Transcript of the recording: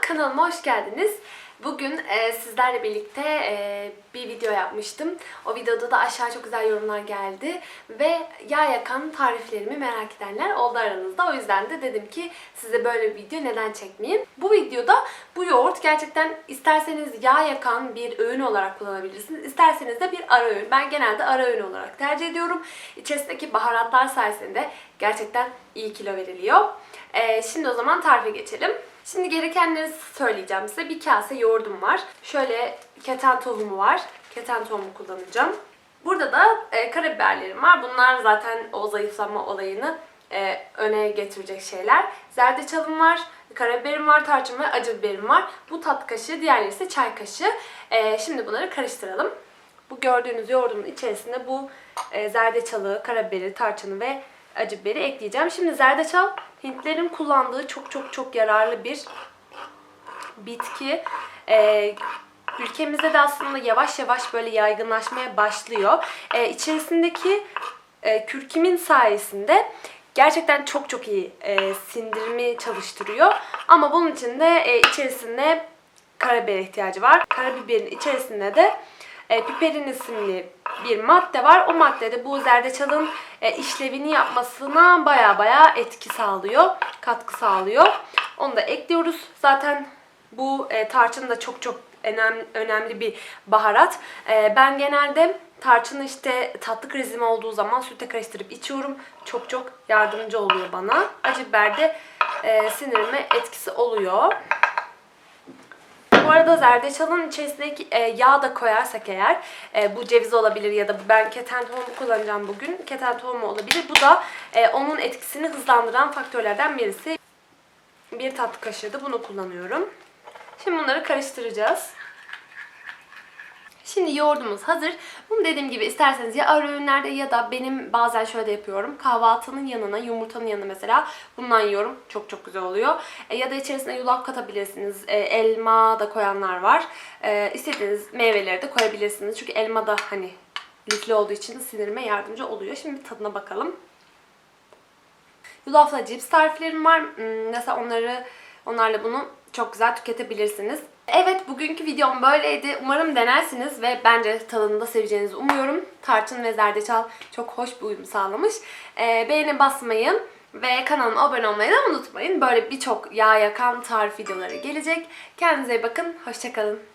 kanalıma hoş geldiniz. Bugün e, sizlerle birlikte e, bir video yapmıştım. O videoda da aşağı çok güzel yorumlar geldi. Ve yağ yakan tariflerimi merak edenler oldu aranızda. O yüzden de dedim ki size böyle bir video neden çekmeyeyim. Bu videoda bu yoğurt gerçekten isterseniz yağ yakan bir öğün olarak kullanabilirsiniz. İsterseniz de bir ara öğün. Ben genelde ara öğün olarak tercih ediyorum. İçerisindeki baharatlar sayesinde gerçekten iyi kilo veriliyor. E, şimdi o zaman tarife geçelim. Şimdi gerekenleri söyleyeceğim size. Bir kase yoğurdum var. Şöyle keten tohumu var. Keten tohumu kullanacağım. Burada da e, karabiberlerim var. Bunlar zaten o zayıflama olayını e, öne getirecek şeyler. Zerdeçalım var, karabiberim var, tarçın ve acı biberim var. Bu tat kaşığı, diğerleri ise çay kaşığı. E, şimdi bunları karıştıralım. Bu gördüğünüz yoğurdumun içerisinde bu e, zerdeçalı, karabiberi, tarçını ve acı biberi ekleyeceğim. Şimdi zerdeçal Hintlerin kullandığı çok çok çok yararlı bir bitki. Ee, ülkemizde de aslında yavaş yavaş böyle yaygınlaşmaya başlıyor. Ee, içerisindeki e, kürkimin sayesinde gerçekten çok çok iyi e, sindirimi çalıştırıyor. Ama bunun için de e, içerisinde karabiber ihtiyacı var. Karabiberin içerisinde de e, piperin isimli bir madde var. O madde de bu zerdeçalın e, işlevini yapmasına baya baya etki sağlıyor, katkı sağlıyor. Onu da ekliyoruz. Zaten bu e, tarçın da çok çok önemli, önemli bir baharat. E, ben genelde tarçını işte tatlı krizim olduğu zaman süte karıştırıp içiyorum. Çok çok yardımcı oluyor bana. Acı biber de e, sinirime etkisi oluyor. Arada zerdeçalın içerisindeki e, yağ da koyarsak eğer e, bu ceviz olabilir ya da ben keten tohumu kullanacağım bugün. Keten tohumu olabilir. Bu da e, onun etkisini hızlandıran faktörlerden birisi. Bir tatlı kaşığı da bunu kullanıyorum. Şimdi bunları karıştıracağız. Şimdi yoğurdumuz hazır. Bunu dediğim gibi isterseniz ya ara öğünlerde ya da benim bazen şöyle yapıyorum. Kahvaltının yanına, yumurtanın yanına mesela bundan yiyorum. Çok çok güzel oluyor. E, ya da içerisine yulaf katabilirsiniz. E, elma da koyanlar var. E, istediğiniz meyveleri de koyabilirsiniz. Çünkü elma da hani lifli olduğu için sinirime yardımcı oluyor. Şimdi bir tadına bakalım. Yulafla cips tariflerim var. Hmm, Mesela onları onlarla bunu çok güzel tüketebilirsiniz. Evet bugünkü videom böyleydi. Umarım denersiniz ve bence tadını da seveceğinizi umuyorum. Tarçın ve zerdeçal çok hoş bir uyum sağlamış. Ee, beğeni basmayı ve kanalıma abone olmayı da unutmayın. Böyle birçok yağ yakan tarif videoları gelecek. Kendinize iyi bakın. Hoşçakalın.